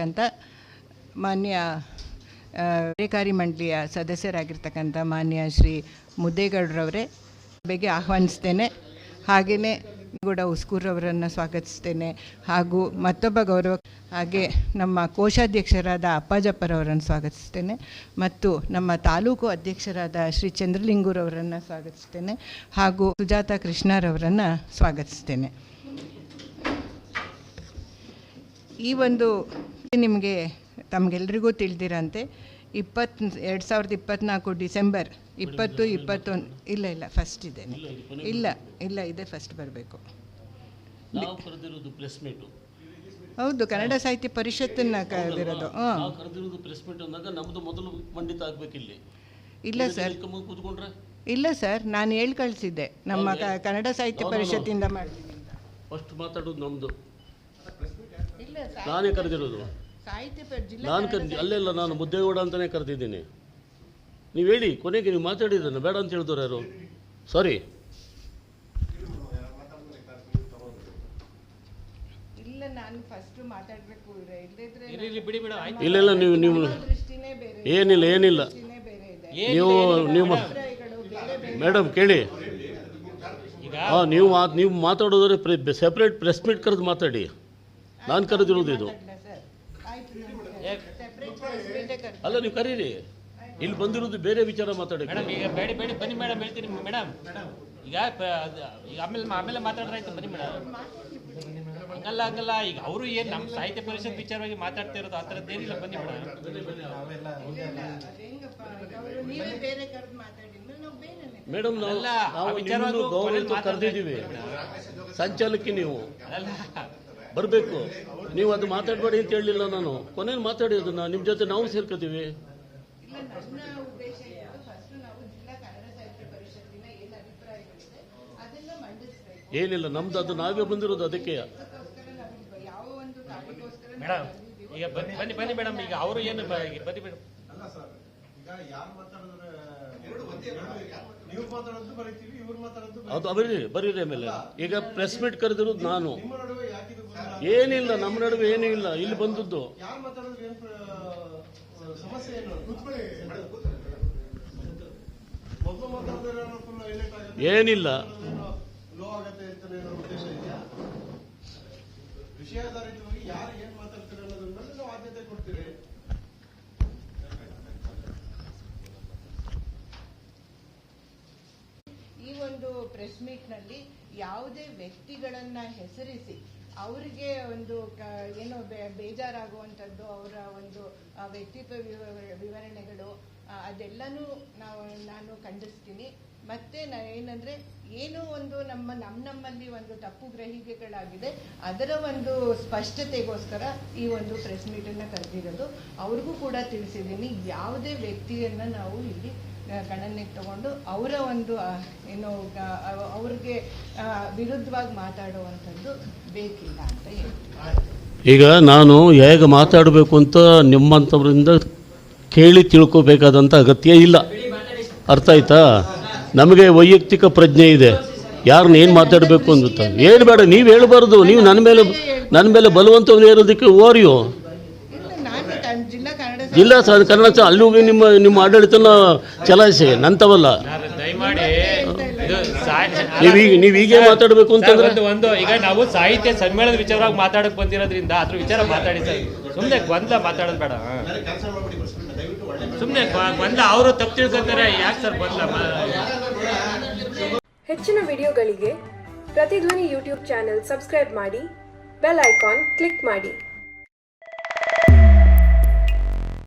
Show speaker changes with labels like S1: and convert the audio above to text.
S1: ಆಗಿರ್ತಕ್ಕಂಥ ಮಾನ್ಯ ಕಾರ್ಯಕಾರಿ ಮಂಡಳಿಯ ಸದಸ್ಯರಾಗಿರ್ತಕ್ಕಂಥ ಮಾನ್ಯ ಶ್ರೀ ಮುದ್ದೇಗೌಡರವರೇ, ಸಭೆಗೆ ಆಹ್ವಾನಿಸ್ತೇನೆ. ಹಾಗೆಯೇ ಕೂಡ ಉಸ್ಕೂರವರನ್ನು ಸ್ವಾಗತಿಸ್ತೇನೆ. ಹಾಗೂ ಮತ್ತೊಬ್ಬ ಗೌರವ, ಹಾಗೆ ನಮ್ಮ ಕೋಶಾಧ್ಯಕ್ಷರಾದ ಅಪ್ಪಾಜಪ್ಪರವರನ್ನು ಸ್ವಾಗತಿಸ್ತೇನೆ. ಮತ್ತು ನಮ್ಮ ತಾಲೂಕು ಅಧ್ಯಕ್ಷರಾದ ಶ್ರೀ ಚಂದ್ರಲಿಂಗೂರವರನ್ನು ಸ್ವಾಗತಿಸ್ತೇನೆ. ಹಾಗೂ ಸುಜಾತ ಕೃಷ್ಣರವರನ್ನು ಸ್ವಾಗತಿಸ್ತೇನೆ. ಈ ಒಂದು ನಿಮಗೆ ತಮಗೆಲ್ರಿಗೂ ತಿಳಿದಿರಂತೆ. ಇಪ್ಪತ್ತು ಎರಡು ಸಾವಿರದ ಇಪ್ಪತ್ತ್ನಾಲ್ಕು ಡಿಸೆಂಬರ್ ಇಪ್ಪತ್ತು ಇಪ್ಪತ್ತೊಂದು ಇಲ್ಲ ಇಲ್ಲ ಫಸ್ಟ್ ಇದ್ದೇನೆ ಇಲ್ಲ ಇಲ್ಲ ಇದೆ ಫಸ್ಟ್ ಬರಬೇಕು. ಹೌದು ಕನ್ನಡ ಸಾಹಿತ್ಯ ಪರಿಷತ್ತನ್ನ ಕರೆದಿರೋದು. ಹಾಂ ಇಲ್ಲ. ಸರ್ ಇಲ್ಲ ಸರ್ ನಾನು ಹೇಳಿ ಕಳಿಸಿದ್ದೆ ನಮ್ಮ ಕನ್ನಡ ಸಾಹಿತ್ಯ ಪರಿಷತ್ತಿಂದ ಮಾಡಿ
S2: ಫಸ್ಟ್ ಮಾತಾಡೋದು ನಮ್ಮದು ನಾನೇ ಕರೆದಿರೋದು.
S1: ಸಾಹಿತ್ಯ ಪ- ಜಿಲ್ಲಾ
S2: ನಾನು ಕರೆದಿ ಅಲ್ಲೆಲ್ಲ ನಾನು ಮುದ್ದೇಗೌಡ ಅಂತಲೇ ಕರೆದಿದ್ದೀನಿ. ನೀವು ಹೇಳಿ ಕೊನೆಗೆ ನೀವು ಮಾತಾಡಿದ್ದನ್ನು ಬೇಡ ಅಂತ ಹೇಳಿದ್ರು ಯಾರು? ಸಾರಿ
S1: ಇಲ್ಲ
S2: ಇಲ್ಲ ಇಲ್ಲ ನೀವು ನೀವು ಏನಿಲ್ಲ ಏನಿಲ್ಲ.
S1: ದೃಷ್ಟಿನೇ ಬೇರೆ ಇದೆ.
S2: ನೀವು ನೀವು ಮಾ- ಮೇಡಮ್ ಕೇಳಿ.
S3: ಈಗ
S2: ಹಾಂ ನೀವು ಮಾತು ನೀವು ಮಾತಾಡೋದ್ರೆ ಸೆಪ್ರೇಟ್ ಪ್ರೆಸ್ ಮೀಟ್ ಕರೆದು ಮಾತಾಡಿ. ನಾನು ಕರೆದಿರೋದು ಇದು. ಅಲ್ಲ ನೀವು ಕರೀರಿ. ಇಲ್ಲಿ ಬಂದಿರೋದು ಬೇರೆ ವಿಚಾರ ಮಾತಾಡಿ.
S3: ಮೇಡಮ್ ಈಗ ಬೇಡಿ ಬೇಡಿ ಬನ್ನಿ ಮೇಡಮ್ ಹೇಳ್ತೀನಿ ಮೇಡಮ್ ಈಗ ಈಗ ಆಮೇಲೆ ಆಮೇಲೆ ಮಾತಾಡ್ರಾಯ್ತು ಬನ್ನಿ ಮೇಡಮ್. ಹಂಗಲ್ಲ ಹಂಗಲ್ಲ. ಈಗ ಅವರು ಏನು ನಮ್ಮ ಸಾಹಿತ್ಯ ಪರಿಷತ್ ವಿಚಾರವಾಗಿ ಮಾತಾಡ್ತಾ ಇರೋದು ಆ ಥರದ್ದು ಏನಿಲ್ಲ ಬನ್ನಿ ಮೇಡಮ್.
S2: ಮೇಡಮ್ ನಾವು
S3: ವಿಚಾರವಾಗೂ
S2: ಕರೆದಿದ್ದೀವಿ. ಸಂಚಾಲಕಿ ನೀವು.
S3: ಅಲ್ಲ
S2: ಬರಬೇಕು. ನೀವು ಅದು ಮಾತಾಡಬೇಡಿ ಅಂತ ಹೇಳಲಿಲ್ಲ ನಾನು. ಕೊನೆಯಲ್ಲಿ ಮಾತಾಡಿ ಅದನ್ನ. ನಿಮ್ಮ ಜೊತೆ ನಾವು ಸೇರ್ಕೋತೀವಿ. ಏನಿಲ್ಲ, ನಮ್ದು ಅದು ನಾವೇ ಬಂದಿರೋದು ಅದಕ್ಕೆ.
S3: ಮೇಡಮ್, ಈಗ ಬನ್ನಿ ಬನ್ನಿ ಬನ್ನಿ ಮೇಡಮ್. ಈಗ ಅವರು ಏನು ಬನ್ನಿ ಮೇಡಮ್.
S2: ಅದು ಬರೀರಿ ಬರೀರಿ ಆಮೇಲೆ. ಈಗ ಪ್ರೆಸ್ ಮೀಟ್ ಕರೆದಿರೋದು ನಾನು? ಏನಿಲ್ಲ ನಮ್ಮ ನಡುವೆ ಏನೂ ಇಲ್ಲ ಇಲ್ಲಿ ಬಂದದ್ದು ಏನಿಲ್ಲ.
S4: ಯಾರು ಏನ್ ಮಾತಾಡ್ತಾರೆ ಅನ್ನೋದ್ರ ಮೇಲೆ ನಾವು ಆದ್ಯತೆ ಕೊಡ್ತೀವಿ
S1: ಈ ಒಂದು ಪ್ರೆಸ್ ಮೀಟ್ನಲ್ಲಿ ಯಾವುದೇ ವ್ಯಕ್ತಿಗಳನ್ನ ಹೆಸರಿಸಿ ಅವರಿಗೆ ಒಂದು ಏನೋ ಬೇಜಾರಾಗುವಂಥದ್ದು ಅವರ ಒಂದು ವ್ಯಕ್ತಿತ್ವ ವಿವ- ವಿವರಣೆಗಳು ಅದೆಲ್ಲನೂ ನಾವು, ನಾನು ಖಂಡಿಸ್ತೀನಿ. ಮತ್ತೆ ಏನಂದ್ರೆ ಏನೋ ಒಂದು ನಮ್ಮ ನಮ್ಮ ನಮ್ಮಲ್ಲಿ ಒಂದು ತಪ್ಪು ಗ್ರಹಿಕೆಗಳಾಗಿದೆ, ಅದರ ಒಂದು ಸ್ಪಷ್ಟತೆಗೋಸ್ಕರ ಈ ಒಂದು ಪ್ರೆಸ್ ಮೀಟನ್ನು ಕರೆದಿರೋದು. ಅವ್ರಿಗೂ ಕೂಡ ತಿಳಿಸಿದ್ದೀನಿ, ಯಾವುದೇ ವ್ಯಕ್ತಿಯನ್ನ ನಾವು ಇಲ್ಲಿ ಗಣನೆಗೆ ಅವರ ಒಂದು ಏನು ಅವ್ರಿಗೆ ವಿರುದ್ಧವಾಗಿ ಮಾತಾಡುವಂಥದ್ದು ಬೇಕಿಲ್ಲ ಅಂತ
S2: ಈಗ ನಾನು ಹೇಗೆ ಮಾತಾಡಬೇಕು ಅಂತ ನಿಮ್ಮಂಥವರಿಂದ ಕೇಳಿ ತಿಳ್ಕೋಬೇಕಾದಂಥ ಅಗತ್ಯ ಇಲ್ಲ. ಅರ್ಥ ಆಯ್ತಾ? ನಮಗೆ ವೈಯಕ್ತಿಕ ಪ್ರಜ್ಞೆ ಇದೆ. ಯಾರನ್ನ ಏನು ಮಾತಾಡಬೇಕು ಅಂತ. ಏನು ನೀವು ಹೇಳಬಾರ್ದು. ನೀವು ನನ್ನ ಮೇಲೆ ನನ್ನ ಮೇಲೆ ಬಲವಂತವ್ರು ಏರೋದಕ್ಕೆ ಓರಿಯೋ.
S1: ಜಿಲ್ಲಾ
S2: ಸರ್ ಕನ್ನಡ ಸ- ಅಲ್ಲಿ ಹೋಗಿ ನಿಮ್ಮ ನಿಮ್ಮ ಆಡಳಿತನ ಚಲಾಯಿಸಿ ನಂತವಲ್ಲ. ನೀವೀಗ ನೀವು ಹೀಗೆ ಮಾತಾಡಬೇಕು ಅಂತಂದ್ರೆ
S3: ಒಂದು ಒಂದು ಈಗ ನಾವು ಸಾಹಿತ್ಯ ಸಮ್ಮೇಳನದ ವಿಚಾರವಾಗಿ ಮಾತಾಡಕ್ ಬಂದಿರೋದ್ರಿಂದ ಅದ್ರ ವಿಚಾರ ಮಾತಾಡಿ ಸರ್. ಸುಮ್ಮನೆ ಗೊಂದಲ ಮಾತಾಡೋದು ಬೇಡ ಸುಮ್ಮನೆ ಗೊಂದಲ ಅವರು ತಪ್ಪು ತಿಳ್ಕೊತಾರೆ ಯಾಕೆ ಸರ್ ಗೊಂದಲ
S5: ಹೆಚ್ಚಿನ ವಿಡಿಯೋಗಳಿಗೆ ಪ್ರತಿಧ್ವನಿ ಯೂಟ್ಯೂಬ್ ಚಾನೆಲ್ ಸಬ್ಸ್ಕ್ರೈಬ್ ಮಾಡಿ ಬೆಲ್ ಐಕಾನ್ ಕ್ಲಿಕ್ ಮಾಡಿ.